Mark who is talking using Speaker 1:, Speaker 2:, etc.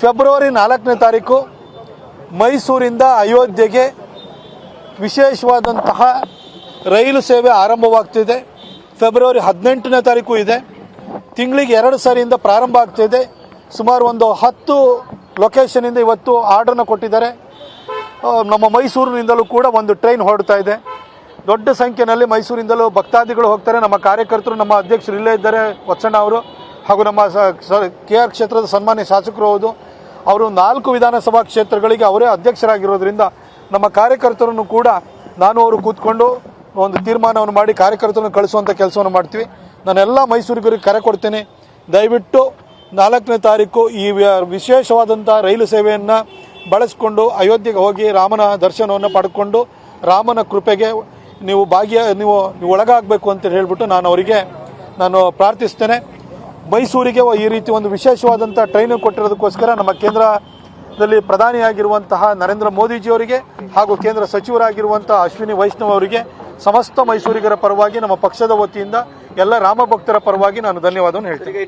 Speaker 1: February ನಾಲ್ಕನೇ ತಾರೀಕು ಮೈಸೂರಿಂದ ಅಯೋಧ್ಯೆಗೆ ವಿಶೇಷವಾದಂತಹ ರೈಲು ಸೇವೆ ಆರಂಭವಾಗ್ತಿದೆ. ಫೆಬ್ರವರಿ ಹದಿನೆಂಟನೇ ತಾರೀಕು ಇದೆ. ತಿಂಗಳಿಗೆ ಎರಡು ಸಾರಿಯಿಂದ ಪ್ರಾರಂಭ ಆಗ್ತಿದೆ. ಸುಮಾರು ಒಂದು ಹತ್ತು ಲೊಕೇಶನಿಂದ ಇವತ್ತು ಆರ್ಡರ್ನ ಕೊಟ್ಟಿದ್ದಾರೆ. ನಮ್ಮ ಮೈಸೂರಿನಿಂದಲೂ ಕೂಡ ಒಂದು ಟ್ರೈನ್ ಹೊರಡ್ತಾ ಇದೆ. ದೊಡ್ಡ ಸಂಖ್ಯೆಯಲ್ಲಿ ಮೈಸೂರಿಂದಲೂ ಭಕ್ತಾದಿಗಳು ಹೋಗ್ತಾರೆ. ನಮ್ಮ ಕಾರ್ಯಕರ್ತರು, ನಮ್ಮ ಅಧ್ಯಕ್ಷರು ಇಲ್ಲೇ ಇದ್ದಾರೆ. ವತ್ಸಣ್ಣ ಅವರು. ಹಾಗೂ ನಮ್ಮ ಕೆ ಆರ್ ಕ್ಷೇತ್ರದ ಸನ್ಮಾನ್ಯ ಶಾಸಕರು ಹೌದು, ಅವರು ನಾಲ್ಕು ವಿಧಾನಸಭಾ ಕ್ಷೇತ್ರಗಳಿಗೆ ಅವರೇ ಅಧ್ಯಕ್ಷರಾಗಿರೋದ್ರಿಂದ ನಮ್ಮ ಕಾರ್ಯಕರ್ತರನ್ನು ಕೂಡ ನಾನು ಅವರು ಕೂತ್ಕೊಂಡು ಒಂದು ತೀರ್ಮಾನವನ್ನು ಮಾಡಿ ಕಾರ್ಯಕರ್ತರನ್ನು ಕಳಿಸುವಂಥ ಕೆಲಸವನ್ನು ಮಾಡ್ತೀವಿ. ನಾನೆಲ್ಲ ಮೈಸೂರಿಗರಿಗೆ ಕರೆ ಕೊಡ್ತೇನೆ. ದಯವಿಟ್ಟು ನಾಲ್ಕನೇ ತಾರೀಕು ಈ ವಿಶೇಷವಾದಂಥ ರೈಲು ಸೇವೆಯನ್ನು ಬಳಸಿಕೊಂಡು ಅಯೋಧ್ಯೆಗೆ ಹೋಗಿ ರಾಮನ ದರ್ಶನವನ್ನು ಪಡ್ಕೊಂಡು ರಾಮನ ಕೃಪೆಗೆ ನೀವು ಭಾಗ್ಯ ನೀವು ಒಳಗಾಗಬೇಕು ಅಂತ ಹೇಳಿಬಿಟ್ಟು ನಾನು ಅವರಿಗೆ ನಾನು ಪ್ರಾರ್ಥಿಸ್ತೇನೆ. ಮೈಸೂರಿಗೆ ಈ ರೀತಿ ಒಂದು ವಿಶೇಷವಾದಂಥ ಟ್ರೈನ್ ಕೊಟ್ಟಿರೋದಕ್ಕೋಸ್ಕರ ನಮ್ಮ ಕೇಂದ್ರದಲ್ಲಿ ಪ್ರಧಾನಿಯಾಗಿರುವಂತಹ ನರೇಂದ್ರ ಮೋದಿಜಿಯವರಿಗೆ ಹಾಗೂ ಕೇಂದ್ರ ಸಚಿವರಾಗಿರುವಂತಹ ಅಶ್ವಿನಿ ವೈಷ್ಣವ್ ಅವರಿಗೆ ಸಮಸ್ತ ಮೈಸೂರಿಗರ ಪರವಾಗಿ ನಮ್ಮ ಪಕ್ಷದ ವತಿಯಿಂದ ಎಲ್ಲ ರಾಮಭಕ್ತರ ಪರವಾಗಿ ನಾನು ಧನ್ಯವಾದವನ್ನು ಹೇಳ್ತೇನೆ.